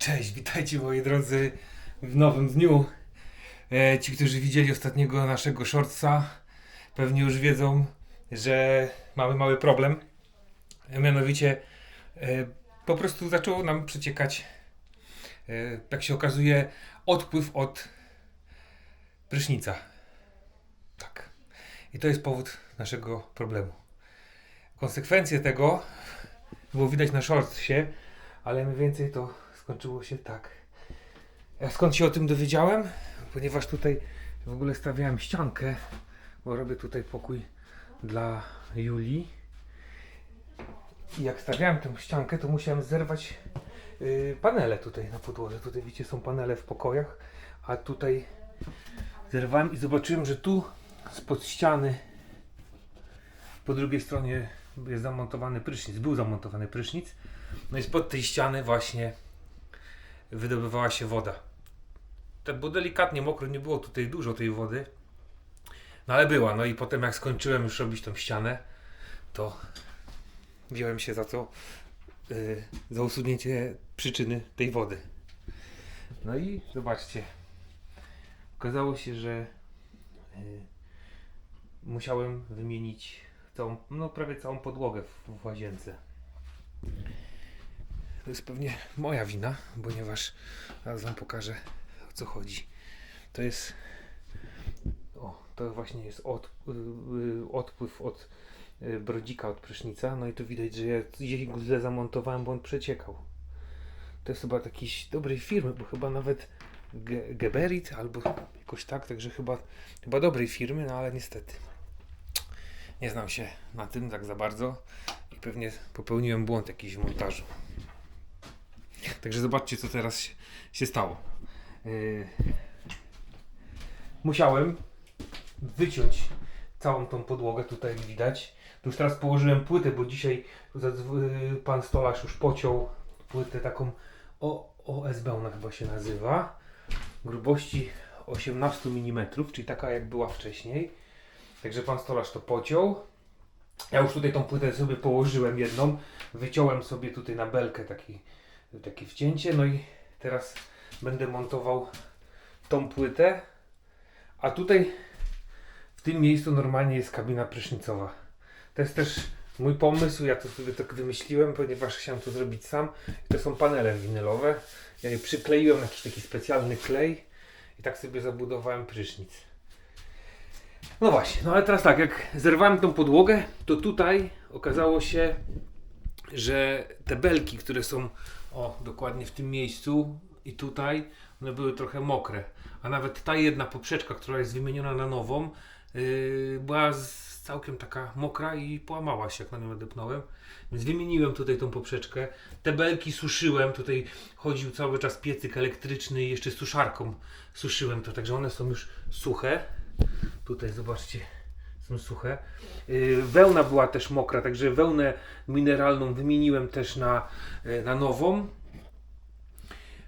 Cześć, witajcie moi drodzy w nowym dniu. E, ci, którzy widzieli ostatniego naszego shortsa, pewnie już wiedzą, że mamy mały problem. E, mianowicie e, po prostu zaczęło nam przeciekać, e, jak się okazuje, odpływ od prysznica. Tak. I to jest powód naszego problemu. Konsekwencje tego było widać na shortsie, ale mniej więcej to skończyło się tak. Ja skąd się o tym dowiedziałem? Ponieważ tutaj w ogóle stawiałem ściankę, bo robię tutaj pokój dla Julii. I jak stawiałem tę ściankę, to musiałem zerwać yy, panele tutaj na podłodze. Tutaj widzicie, są panele w pokojach, a tutaj zerwałem i zobaczyłem, że tu spod ściany po drugiej stronie jest zamontowany prysznic. Był zamontowany prysznic. No i spod tej ściany właśnie wydobywała się woda. Tak było delikatnie mokro, nie było tutaj dużo tej wody. No ale była. No i potem jak skończyłem już robić tą ścianę, to wziąłem się za to, yy, za usunięcie przyczyny tej wody. No i zobaczcie. Okazało się, że yy, musiałem wymienić całą, no prawie całą podłogę w, w łazience. To jest pewnie moja wina, ponieważ zaraz wam pokażę o co chodzi. To jest. O, to właśnie jest od, yy, odpływ od yy, brodzika od prysznica. No i tu widać, że ja gdzieś go źle zamontowałem, bo on przeciekał. To jest chyba jakiejś dobrej firmy, bo chyba nawet Ge- Geberit albo jakoś tak, także chyba, chyba dobrej firmy, no ale niestety nie znam się na tym tak za bardzo i pewnie popełniłem błąd jakiś w montażu. Także zobaczcie, co teraz się, się stało. Yy, musiałem wyciąć całą tą podłogę, tutaj widać. Tu już teraz położyłem płytę, bo dzisiaj yy, pan stolarz już pociął płytę taką o, OSB, ona chyba się nazywa. Grubości 18 mm, czyli taka jak była wcześniej. Także pan stolarz to pociął. Ja już tutaj tą płytę sobie położyłem jedną. Wyciąłem sobie tutaj na belkę taki, takie wcięcie. No i teraz będę montował tą płytę. A tutaj w tym miejscu normalnie jest kabina prysznicowa. To jest też mój pomysł. Ja to sobie tak wymyśliłem, ponieważ chciałem to zrobić sam. To są panele winylowe. Ja je przykleiłem na jakiś taki specjalny klej i tak sobie zabudowałem prysznic. No właśnie, no ale teraz tak, jak zerwałem tą podłogę, to tutaj okazało się, że te belki, które są o dokładnie w tym miejscu i tutaj, one były trochę mokre. A nawet ta jedna poprzeczka, która jest wymieniona na nową, yy, była z, całkiem taka mokra i połamała się, jak na nią odepnąłem. Więc wymieniłem tutaj tą poprzeczkę. Te belki suszyłem, tutaj chodził cały czas piecyk elektryczny i jeszcze suszarką suszyłem to, także one są już suche. Tutaj zobaczcie, są suche. Yy, Wełna była też mokra, także wełnę mineralną wymieniłem też na, yy, na nową.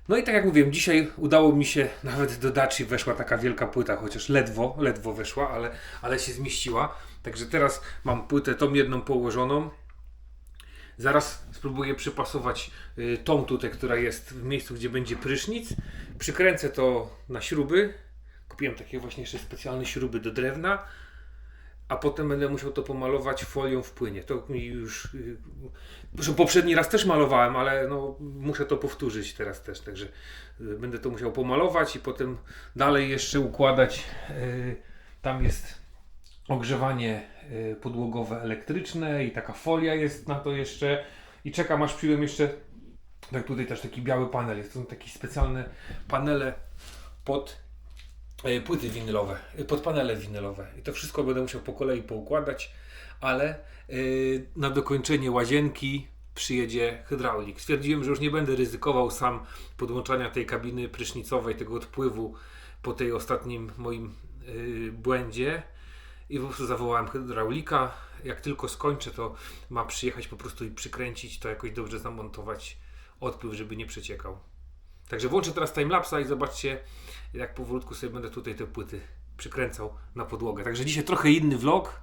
No i tak jak mówiłem, dzisiaj udało mi się, nawet do Daci weszła taka wielka płyta, chociaż ledwo, ledwo weszła, ale, ale się zmieściła. Także teraz mam płytę tą jedną położoną. Zaraz spróbuję przypasować y, tą tutaj, która jest w miejscu, gdzie będzie prysznic. Przykręcę to na śruby. Kupiłem takie właśnie jeszcze specjalne śruby do drewna. A potem będę musiał to pomalować folią w płynie. To mi już. y, poprzedni raz też malowałem, ale no, muszę to powtórzyć teraz też. Także y, będę to musiał pomalować i potem dalej jeszcze układać. y, Tam jest ogrzewanie podłogowe elektryczne i taka folia jest na to jeszcze. I czekam aż przyjdę jeszcze. Tak tutaj też taki biały panel jest. To są takie specjalne panele pod płyty winylowe, e, pod panele winylowe. I to wszystko będę musiał po kolei poukładać, ale e, na dokończenie łazienki przyjedzie hydraulik. Stwierdziłem, że już nie będę ryzykował sam podłączania tej kabiny prysznicowej, tego odpływu po tej ostatnim moim e, błędzie i po prostu zawołałem hydraulika. Jak tylko skończę, to ma przyjechać po prostu i przykręcić to jakoś dobrze zamontować odpływ, żeby nie przeciekał. Także włączę teraz timelapsa i zobaczcie, jak powolutku sobie będę tutaj te płyty przykręcał na podłogę. Także dzisiaj trochę inny vlog.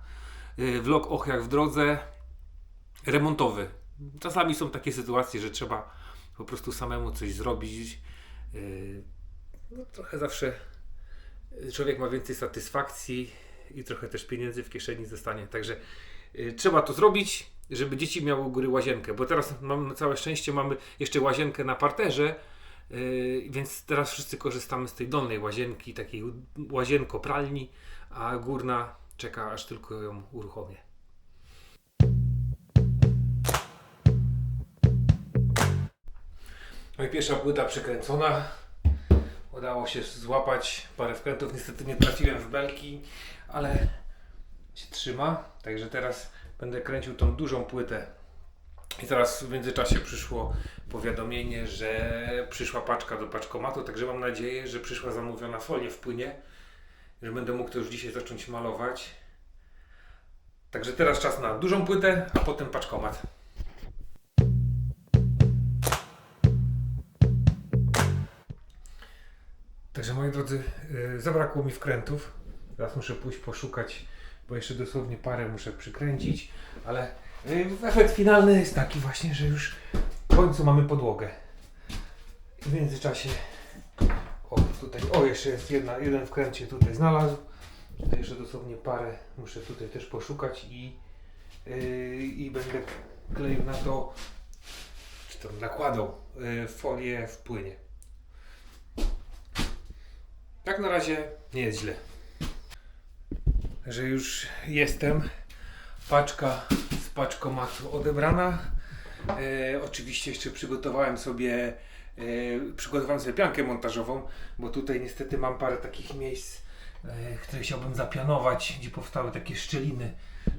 Yy, Vlog och jak w drodze. Remontowy. Czasami są takie sytuacje, że trzeba po prostu samemu coś zrobić. Yy, no, trochę zawsze człowiek ma więcej satysfakcji i trochę też pieniędzy w kieszeni zostanie. Także yy, trzeba to zrobić, żeby dzieci miały u góry łazienkę, bo teraz mam na całe szczęście mamy jeszcze łazienkę na parterze, więc teraz wszyscy korzystamy z tej dolnej łazienki, takiej łazienko-pralni, a górna czeka aż tylko ją uruchomię. No i pierwsza płyta przekręcona. Udało się złapać parę wkrętów. Niestety nie trafiłem w belki, ale się trzyma. Także teraz będę kręcił tą dużą płytę. I teraz w międzyczasie przyszło powiadomienie, że przyszła paczka do paczkomatu. Także mam nadzieję, że przyszła zamówiona folia wpłynie, że będę mógł to już dzisiaj zacząć malować. Także teraz czas na dużą płytę, a potem paczkomat. Także moi drodzy, yy, zabrakło mi wkrętów. Teraz muszę pójść poszukać, bo jeszcze dosłownie parę muszę przykręcić, ale yy, efekt finalny jest taki właśnie, że już w końcu mamy podłogę. I w międzyczasie o tutaj, o jeszcze jest jedna, jeden wkręt się tutaj znalazł. Tutaj jeszcze dosłownie parę muszę tutaj też poszukać i, yy, i będę kleił na to, czy tam nakładał yy, folię w płynie. Tak na razie nie jest źle. Że już jestem. Paczka z paczkomatu odebrana. E, oczywiście jeszcze przygotowałem sobie e, przygotowałem sobie piankę montażową, bo tutaj niestety mam parę takich miejsc, e, które chciałbym zapianować, gdzie powstały takie szczeliny,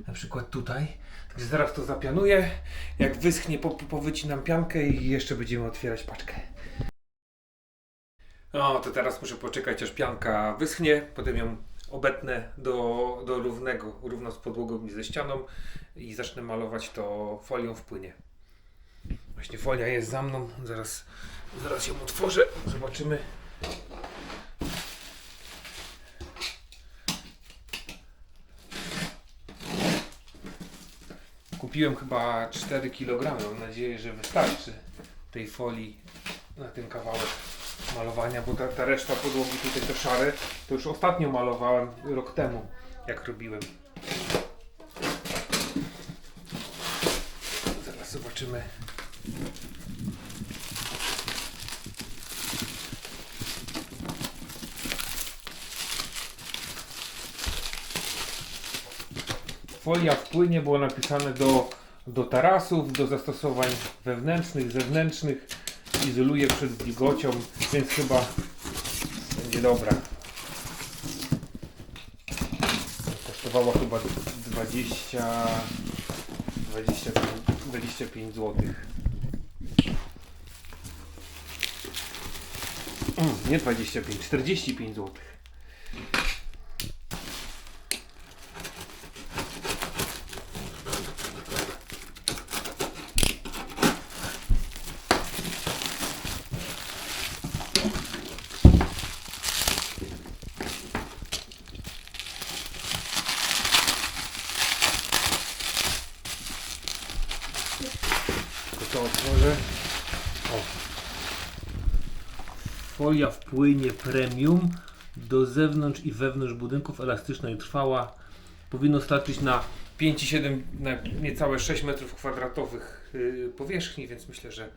na przykład tutaj. Także zaraz to zapianuję. Jak wyschnie, po, powycinam piankę i jeszcze będziemy otwierać paczkę. No to teraz muszę poczekać aż pianka wyschnie, potem ją obetnę do, do równego, równo z podłogą i ze ścianą i zacznę malować to folią w płynie. Właśnie folia jest za mną, zaraz, zaraz ją otworzę, zobaczymy. Kupiłem chyba 4 kg, mam nadzieję, że wystarczy tej folii na ten kawałek malowania, bo ta, ta reszta podłogi tutaj to szare, to już ostatnio malowałem rok temu, jak robiłem. Zaraz zobaczymy. Folia wpłynie było napisane do, do tarasów, do zastosowań wewnętrznych, zewnętrznych. Izoluje przed wilgocią, więc chyba będzie dobra. Kosztowała chyba 20, 25, 25 zł. Nie 25, 45 zł. To otworzę. O. Folia wpłynie premium do zewnątrz i wewnątrz budynków elastyczna i trwała. Powinno starczyć na 5,7 na niecałe 6 metrów kwadratowych yy, powierzchni, więc myślę, że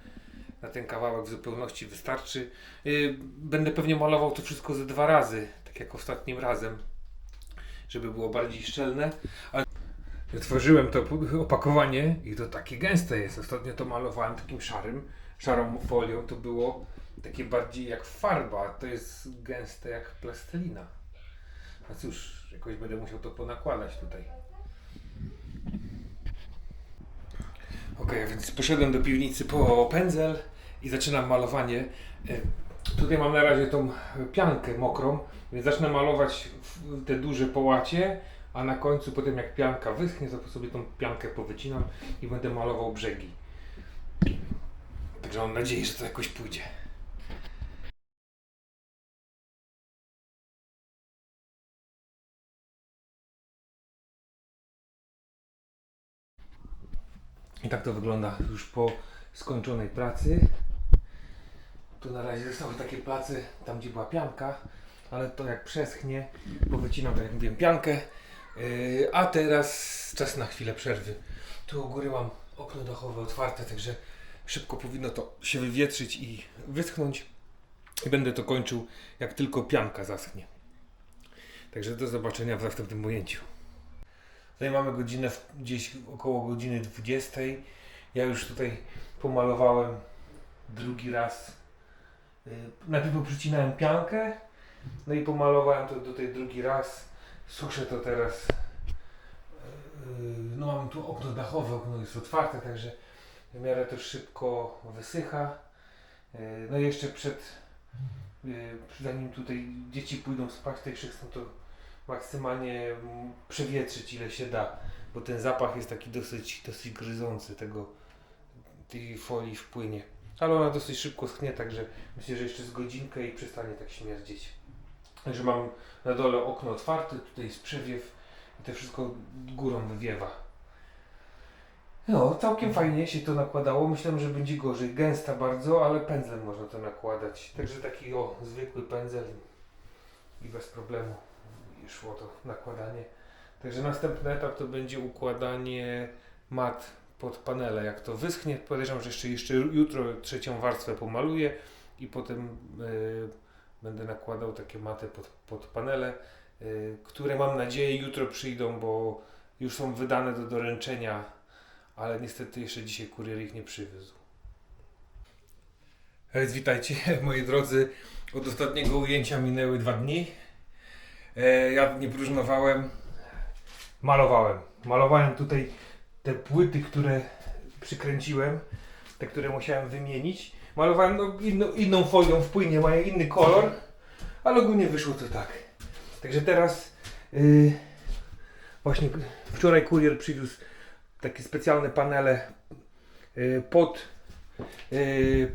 na ten kawałek w zupełności wystarczy. Yy, Będę pewnie malował to wszystko ze dwa razy, tak jak ostatnim razem, żeby było bardziej szczelne. Otworzyłem to opakowanie i to takie gęste jest. Ostatnio to malowałem takim szarym, szarą folią. To było takie bardziej jak farba. To jest gęste jak plastelina. A cóż, jakoś będę musiał to ponakładać tutaj. Ok, więc poszedłem do piwnicy po pędzel i zaczynam malowanie. E, Tutaj mam na razie tą piankę mokrą, więc zacznę malować te duże połacie, a na końcu potem jak pianka wyschnie, to sobie tą piankę powycinam i będę malował brzegi. Także mam nadzieję, że to jakoś pójdzie. I tak to wygląda już po skończonej pracy. Tu na razie zostały takie place, tam gdzie była pianka, ale to jak przeschnie, bo wycinam, tak jak mówiłem, piankę. Yy, a teraz czas na chwilę przerwy. Tu u góry mam okno dachowe otwarte, także szybko powinno to się wywietrzyć i wyschnąć. I będę to kończył, jak tylko pianka zaschnie. Także do zobaczenia w następnym ujęciu. Tutaj mamy godzinę, gdzieś około godziny 20. Ja już tutaj pomalowałem drugi raz. Yy, Najpierw poprzycinałem piankę, no i pomalowałem to tutaj drugi raz. Suszę to teraz. Yy, No mam tu okno dachowe, okno jest otwarte, także w miarę to szybko wysycha. Yy, No i jeszcze przed, zanim tutaj dzieci pójdą spać, tutaj wszystko to maksymalnie mm, przewietrzyć ile się da, bo ten zapach jest taki dosyć, dosyć gryzący tego, tej folii wpłynie. Ale ona dosyć szybko schnie, także myślę, że jeszcze z godzinkę i przestanie tak śmierdzieć. Także mam na dole okno otwarte, tutaj jest przewiew i to wszystko górą wywiewa. No, całkiem fajnie się to nakładało. Myślałem, że będzie gorzej. Gęsta bardzo, ale pędzlem można to nakładać. Także taki o, zwykły pędzel i bez problemu i szło to nakładanie. Także następny etap to będzie układanie mat pod panele. Jak to wyschnie, podejrzewam, że jeszcze, jeszcze jutro trzecią warstwę pomaluję i potem yy, będę nakładał takie maty pod, pod panele, yy, które mam nadzieję jutro przyjdą, bo już są wydane do doręczenia, ale niestety jeszcze dzisiaj kurier ich nie przywiózł. Witajcie moi drodzy. Od ostatniego ujęcia minęły dwa dni. E, ja nie próżnowałem. Malowałem. Malowałem tutaj te płyty, które przykręciłem, te, które musiałem wymienić. Malowałem no, inną, inną folią w płynie, mają inny kolor, ale ogólnie wyszło to tak. Także teraz yy, właśnie wczoraj kurier przywiózł takie specjalne panele yy, pod yy,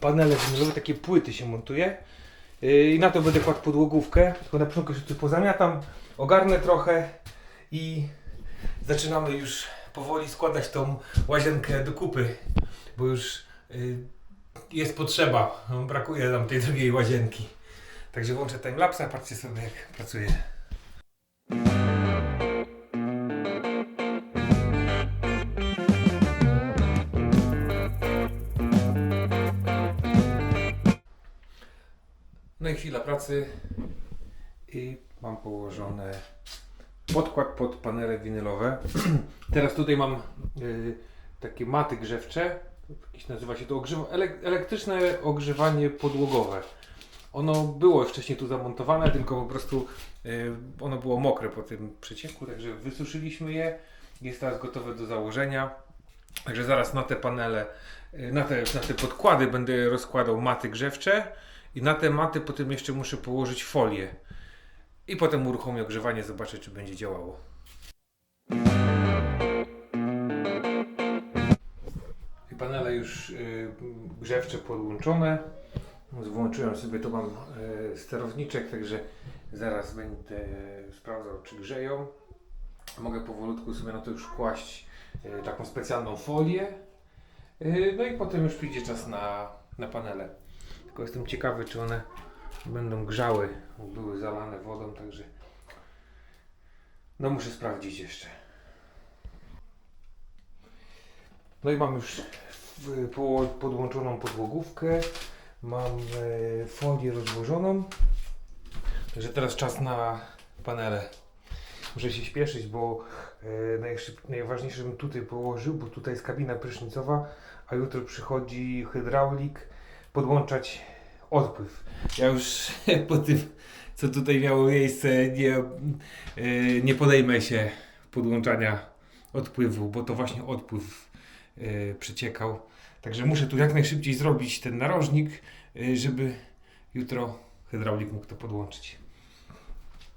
panele winylowe, takie płyty się montuje. Yy, I na to będę kładł podłogówkę. Tylko na początku się tu pozamiatam, ogarnę trochę i zaczynamy już powoli składać tą łazienkę do kupy, bo już y, jest potrzeba. No, Brakuje nam tej drugiej łazienki. Także włączę timelapsa, patrzcie sobie jak pracuję. No i chwila pracy i mam położone podkład pod panele winylowe. Teraz tutaj mam y, takie maty grzewcze. Jakieś nazywa się to ogrzewa, elek, elektryczne ogrzewanie podłogowe. Ono było wcześniej tu zamontowane, tylko po prostu y, ono było mokre po tym przecieku, także wysuszyliśmy je. Jest teraz gotowe do założenia. Także zaraz na te panele, y, na te, na te podkłady będę rozkładał maty grzewcze i na te maty potem jeszcze muszę położyć folię. I potem uruchomię ogrzewanie, zobaczę czy będzie działało. Panele już y, grzewcze podłączone. Włączyłem sobie, tu mam y, sterowniczek, także zaraz będę sprawdzał czy grzeją. Mogę powolutku sobie na to już kłaść y, taką specjalną folię. No i potem już przyjdzie czas na, na panele. Tylko jestem ciekawy czy one będą grzały, były zalane wodą, także no muszę sprawdzić jeszcze. No i mam już podłączoną podłogówkę, mam e, folię rozłożoną, także teraz czas na panele. Muszę się śpieszyć, bo e, najważniejsze, żebym tutaj położył, bo tutaj jest kabina prysznicowa, a jutro przychodzi hydraulik podłączać odpływ. Ja już po tym, co tutaj miało miejsce, nie, yy, nie podejmę się podłączania odpływu, bo to właśnie odpływ yy, przeciekał. Także muszę tu jak najszybciej zrobić ten narożnik, yy, żeby jutro hydraulik mógł to podłączyć.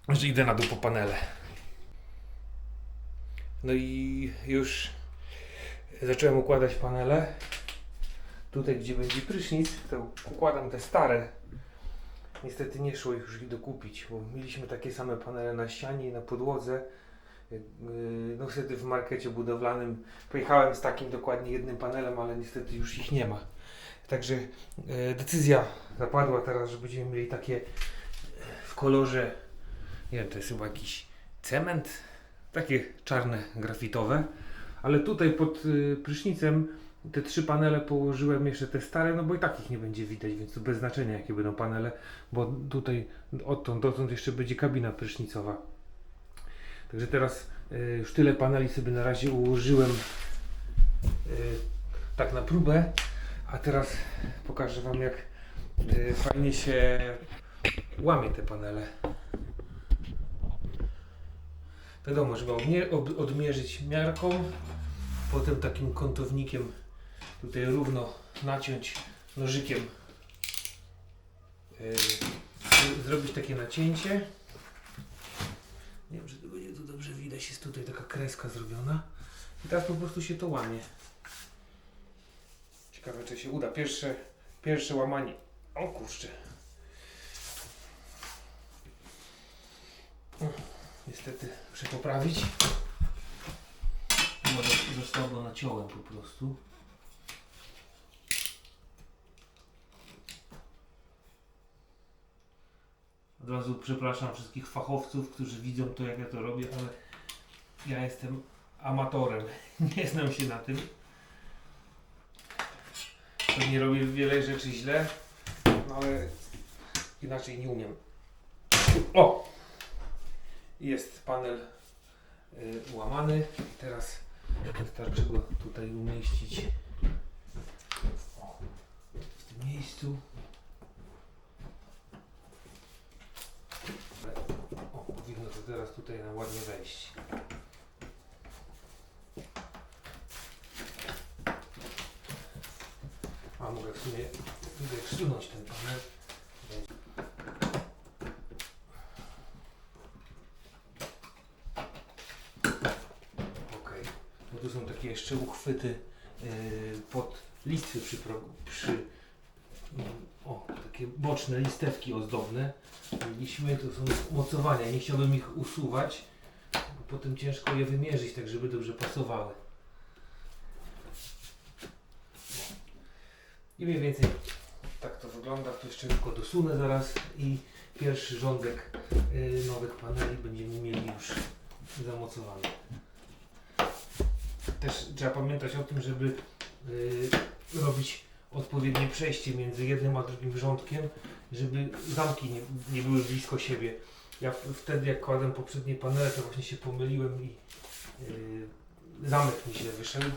Że idę na dół po panele. No i już zacząłem układać panele tutaj gdzie będzie prysznic, to układam te stare. Niestety nie szło ich już dokupić, bo mieliśmy takie same panele na ścianie i na podłodze. Yy, No wtedy w markecie budowlanym pojechałem z takim dokładnie jednym panelem, ale niestety już ich nie ma. Także e, decyzja zapadła teraz, że będziemy mieli takie e, w kolorze, nie wiem, to jest chyba jakiś cement, takie czarne, grafitowe. Ale tutaj pod y, prysznicem te trzy panele położyłem jeszcze te stare, no bo i tak ich nie będzie widać, więc to bez znaczenia jakie będą panele, bo tutaj odtąd dotąd jeszcze będzie kabina prysznicowa. Także teraz y, już tyle paneli sobie na razie ułożyłem y, tak na próbę, a teraz pokażę Wam jak y, fajnie się łamie te panele. Wiadomo, żeby odmierzyć miarką, potem takim kątownikiem tutaj równo naciąć nożykiem, zrobić takie nacięcie. Nie wiem, czy jest tutaj taka kreska zrobiona. I teraz po prostu się to łamie. Ciekawe, czy się uda. Pierwsze, pierwsze łamanie. O kurczę. Niestety muszę poprawić. Może został go naciąłem po prostu. Od razu przepraszam wszystkich fachowców, którzy widzą to jak ja to robię, ale ja jestem amatorem. Nie znam się na tym. Pewnie robię wiele rzeczy źle, no ale inaczej nie umiem. O! Jest panel y, łamany. Teraz wystarczy go tutaj umieścić o, w tym miejscu. O, powinno to teraz tutaj nam ładnie wejść. Mogę w sumie wsunąć ten panel. Okej. No tu są takie jeszcze uchwyty yy, pod listwy przy, przy mm, o, takie boczne listewki ozdobne. Mieliśmy, to są mocowania. Nie chciałbym ich usuwać, bo potem ciężko je wymierzyć, tak żeby dobrze pasowały. I mniej więcej tak to wygląda. Tu jeszcze tylko dosunę zaraz i pierwszy rządek yy, nowych paneli będziemy mieli już zamocowany. Też trzeba pamiętać o tym, żeby y, robić odpowiednie przejście między jednym a drugim rządkiem, żeby zamki nie, nie były blisko siebie. Ja wtedy jak kładłem poprzednie panele, to właśnie się pomyliłem i y, zamek mi się wyszedł.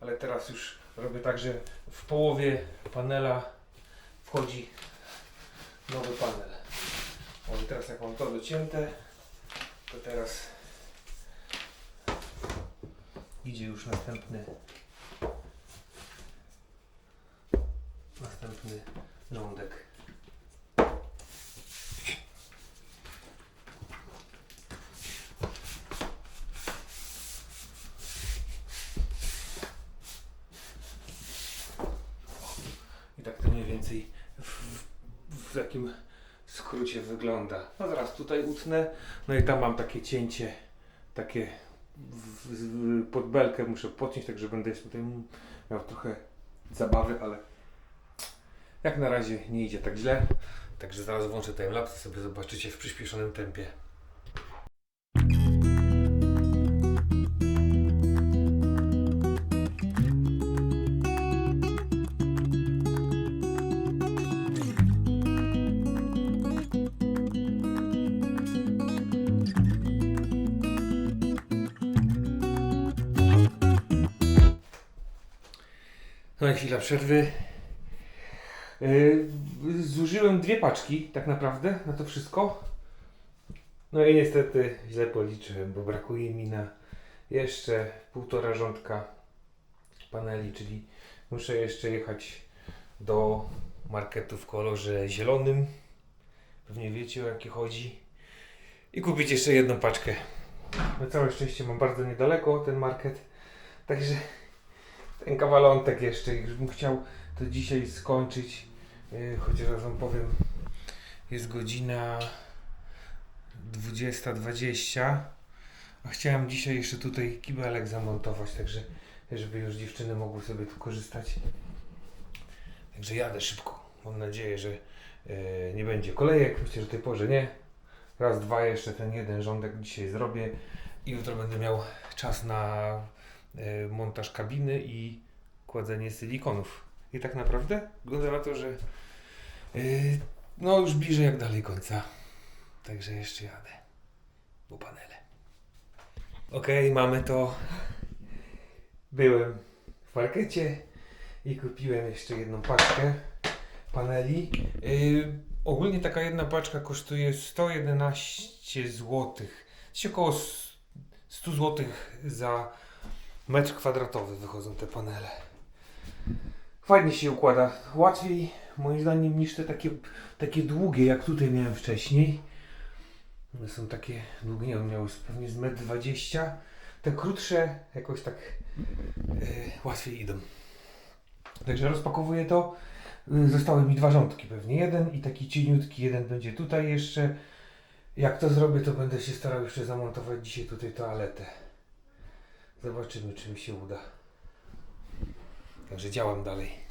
Ale teraz już robię tak, że w połowie panela wchodzi nowy panel. I teraz jak mam to docięte, to teraz idzie już następny następny rządek. I tak to mniej więcej w, w, w takim skrócie wygląda. No zaraz tutaj utnę, no i tam mam takie cięcie, takie w, w, pod belkę muszę podciąć, także będę tutaj miał trochę zabawy, ale jak na razie nie idzie tak źle. Także zaraz włączę timelapse, sobie zobaczycie w przyspieszonym tempie. No i chwila przerwy. Yy, zużyłem dwie paczki tak naprawdę na to wszystko. No i niestety źle policzyłem, bo brakuje mi na jeszcze półtora rządka paneli, czyli muszę jeszcze jechać do marketu w kolorze zielonym. Pewnie wiecie o jakie chodzi. I kupić jeszcze jedną paczkę. Na całe szczęście mam bardzo niedaleko ten market. Także ten kawalątek jeszcze, już bym chciał to dzisiaj skończyć. Yy, chociaż raz wam powiem, jest godzina 20.20. A chciałem dzisiaj jeszcze tutaj kibelek zamontować, także żeby już dziewczyny mogły sobie tu korzystać Także jadę szybko. Mam nadzieję, że e, nie będzie kolejek. Myślę, że tej porze nie. Raz, dwa jeszcze ten jeden rządek dzisiaj zrobię i jutro będę miał czas na montaż kabiny i kładzenie silikonów. I tak naprawdę wygląda na to, że e, no już bliżej jak dalej końca. Także jeszcze jadę. Po panele. Okej, mamy to. Byłem w markecie i kupiłem jeszcze jedną paczkę paneli. Yy, ogólnie taka jedna paczka kosztuje 111 zł. Czyli około s- 100 zł za metr kwadratowy wychodzą te panele. Fajnie się układa. Łatwiej moim zdaniem niż te takie, takie długie jak tutaj miałem wcześniej. One są takie długie, nie miały pewnie z 1,20 m. Te krótsze jakoś tak yy, łatwiej idą. Także rozpakowuję to. Y, Zostały mi dwa rządki pewnie. Jeden i taki cieniutki, jeden będzie tutaj jeszcze. Jak to zrobię, to będę się starał jeszcze zamontować dzisiaj tutaj toaletę. Zobaczymy, czy mi się uda. Także działam dalej.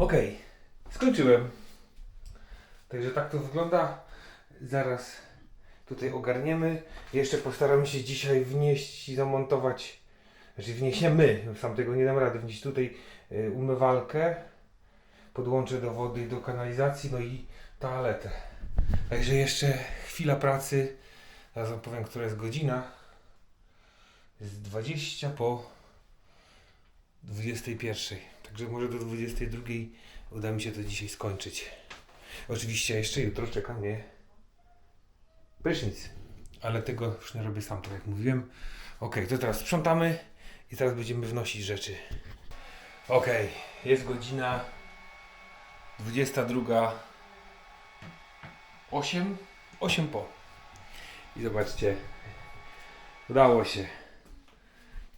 Okej, skończyłem. Także tak to wygląda. Zaraz tutaj ogarniemy. Jeszcze postaramy się dzisiaj wnieść i zamontować, znaczy wniesiemy, sam tego nie dam rady, wnieść tutaj y, umywalkę, podłączę do wody do kanalizacji, no i toaletę. Także jeszcze chwila pracy. Zaraz wam powiem, która jest godzina. Jest 20 po 21. Także może do 22 uda mi się to dzisiaj skończyć. Oczywiście jeszcze jutro czeka mnie prysznic. Ale tego już nie robię sam, tak jak mówiłem. Ok, to teraz sprzątamy i teraz będziemy wnosić rzeczy. Ok, jest godzina 22. 8? 8 po. I zobaczcie, udało się.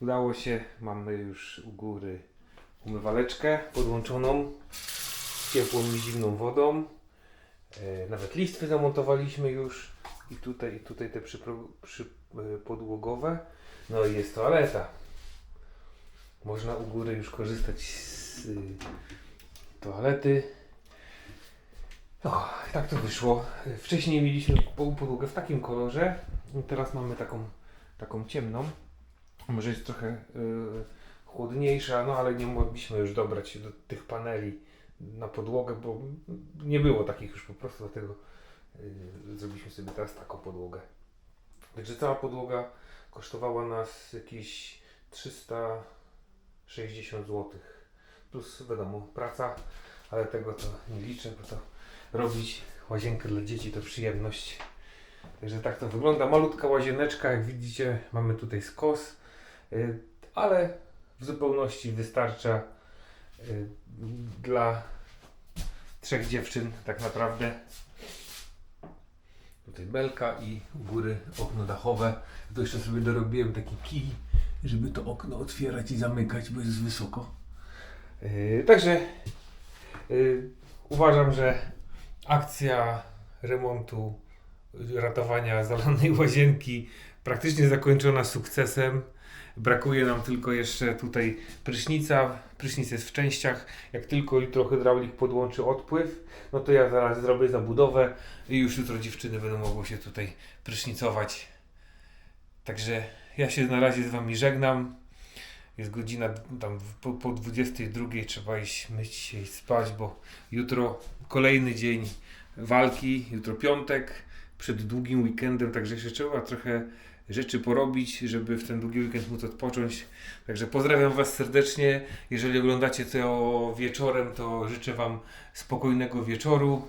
Udało się, mamy już u góry umywaleczkę podłączoną ciepłą i zimną wodą. E, nawet listwy zamontowaliśmy już i tutaj, i tutaj te przypro- przy, e. No i jest toaleta. Można u góry już korzystać z y, toalety. O, tak to wyszło. Wcześniej mieliśmy po- podłogę w takim kolorze, teraz mamy taką, taką ciemną. Może jest trochę y, chłodniejsza, no ale nie mogliśmy już dobrać się do tych paneli na podłogę, bo nie było takich już po prostu, dlatego y, zrobiliśmy sobie teraz taką podłogę. Także cała podłoga kosztowała nas jakieś 360 zł. Plus wiadomo, praca, ale tego to nie liczę, bo to robić łazienkę dla dzieci to przyjemność. Także tak to wygląda. Malutka łazieneczka, jak widzicie, mamy tutaj skos, y, ale w zupełności wystarcza y, dla trzech dziewczyn tak naprawdę. Tutaj belka i u góry okno dachowe. To jeszcze sobie dorobiłem taki kij, żeby to okno otwierać i zamykać, bo jest wysoko. Yy, także yy, uważam, że akcja remontu, ratowania zalanej łazienki praktycznie zakończona sukcesem. Brakuje nam tylko jeszcze tutaj prysznica. Prysznic jest w częściach. Jak tylko jutro hydraulik podłączy odpływ, no to ja zaraz zrobię zabudowę i już jutro dziewczyny będą mogły się tutaj prysznicować. Także ja się na razie z Wami żegnam. Jest godzina tam po, po 22 trzeba iść myć się i spać, bo jutro kolejny dzień walki, jutro piątek, przed długim weekendem, także jeszcze trzeba trochę rzeczy porobić, żeby w ten długi weekend móc odpocząć. Także pozdrawiam Was serdecznie. Jeżeli oglądacie to wieczorem, to życzę Wam spokojnego wieczoru.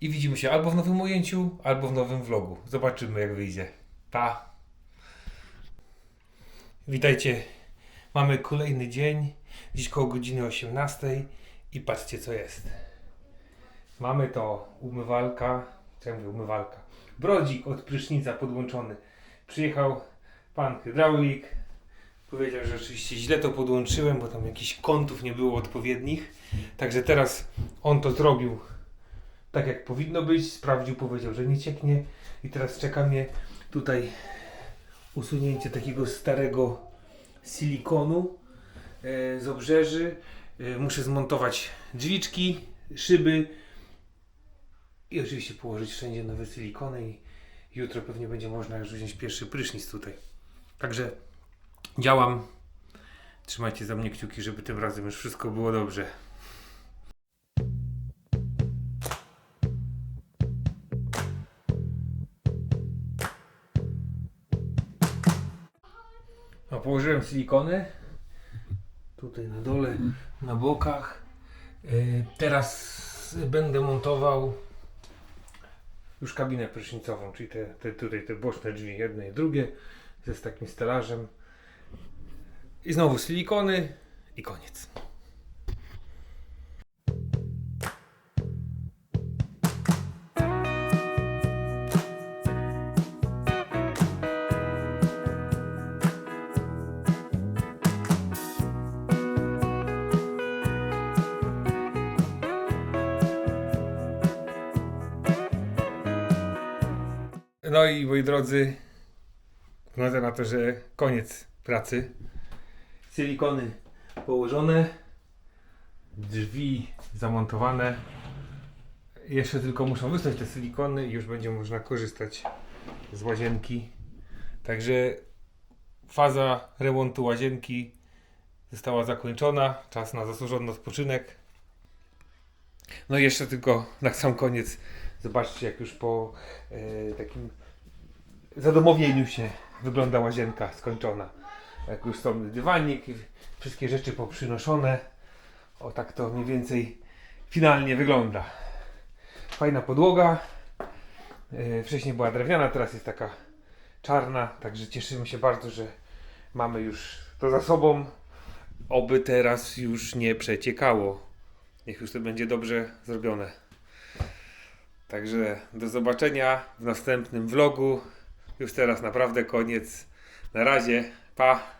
I widzimy się albo w nowym ujęciu, albo w nowym vlogu. Zobaczymy jak wyjdzie. Pa! Witajcie. Mamy kolejny dzień, dziś koło godziny 18 i patrzcie co jest. Mamy to umywalka, co mówię umywalka, brodzik od prysznica podłączony. Przyjechał pan hydraulik. Powiedział, że oczywiście źle to podłączyłem, bo tam jakichś kątów nie było odpowiednich. Także teraz on to zrobił tak jak powinno być. Sprawdził, powiedział, że nie cieknie. I teraz czeka mnie tutaj usunięcie takiego starego silikonu e, z obrzeży. E, muszę zmontować drzwiczki, szyby i oczywiście położyć wszędzie nowe silikony i jutro pewnie będzie można już wziąć pierwszy prysznic tutaj. Także działam. Trzymajcie za mnie kciuki, żeby tym razem już wszystko było dobrze. No, położyłem silikony. Tutaj na dole, na bokach. Yy, Teraz będę montował już kabinę prysznicową, czyli te, te tutaj te boczne drzwi, jedne i drugie, ze z takim stelażem. I znowu silikony i koniec. Drodzy, wygląda na to, że koniec pracy. Silikony położone, drzwi zamontowane. Jeszcze tylko muszą wysłać te silikony i już będzie można korzystać z łazienki. Także faza remontu łazienki została zakończona. Czas na zasłużony odpoczynek. No i jeszcze tylko na sam koniec zobaczcie jak już po e, takim zadomowieniu się wygląda łazienka skończona. Jak już są dywanik, wszystkie rzeczy poprzynoszone. O tak to mniej więcej finalnie wygląda. Fajna podłoga. E, Wcześniej była drewniana, teraz jest taka czarna, także cieszymy się bardzo, że mamy już to za sobą. Oby teraz już nie przeciekało. Niech już to będzie dobrze zrobione. Także do zobaczenia w następnym vlogu. Już teraz naprawdę koniec. Na razie, pa!